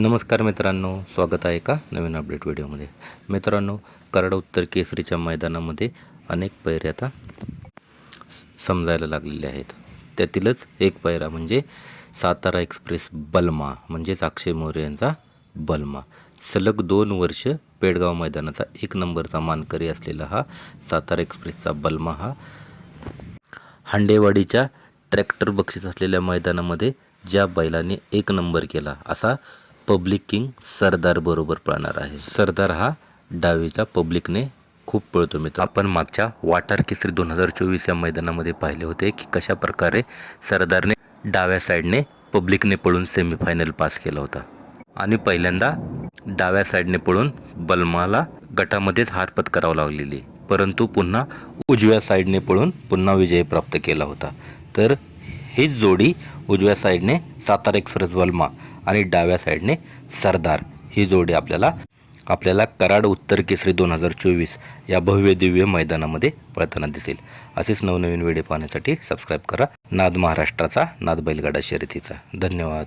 नमस्कार मित्रांनो स्वागत आहे का नवीन अपडेट व्हिडिओमध्ये मित्रांनो कराड उत्तर केसरीच्या मैदानामध्ये अनेक पैरे आता समजायला लागलेले आहेत. त्यातीलच एक पैरा म्हणजे सातारा एक्सप्रेस बलमा म्हणजेच अक्षय मोरे यांचा बलमा. सलग दोन वर्ष पेडगाव मैदानाचा एक नंबरचा मानकरी असलेला हा सातारा एक्सप्रेसचा बलमा हा हांडेवाडीच्या ट्रॅक्टर बक्षीस असलेल्या मैदानामध्ये ज्या बैलाने एक नंबर केला असा पब्लिक किंग सरदारबरोबर पळणार आहे. सरदार हा डावीचा पब्लिकने खूप पळतो मित्र. आपण मागच्या वाटार केसरी दोन हजार चोवीस या मैदानामध्ये पाहिले होते की कशा प्रकारे सरदारने डाव्या साईडने पब्लिकने पळून सेमीफायनल पास केला होता. आणि पहिल्यांदा डाव्या साईडने पळून बलमाला गटामध्येच हार पत्करावं लागलेली. परंतु पुन्हा उजव्या साईडने पळून पुन्हा विजय प्राप्त केला होता. तर हीच जोडी उजव्या साईडने सातारा एक्सप्रेस वल्मा आणि डाव्या साईडने सरदार. ही जोडी आपल्याला आपल्याला कराड उत्तर केसरी दोन हजार चोवीस या भव्य दिव्य मैदानामध्ये पळताना दिसेल. असेच नवनवीन व्हिडिओ पाहण्यासाठी सबस्क्राईब करा. नाद महाराष्ट्राचा नाद बैलगाडा शर्यतीचा. धन्यवाद.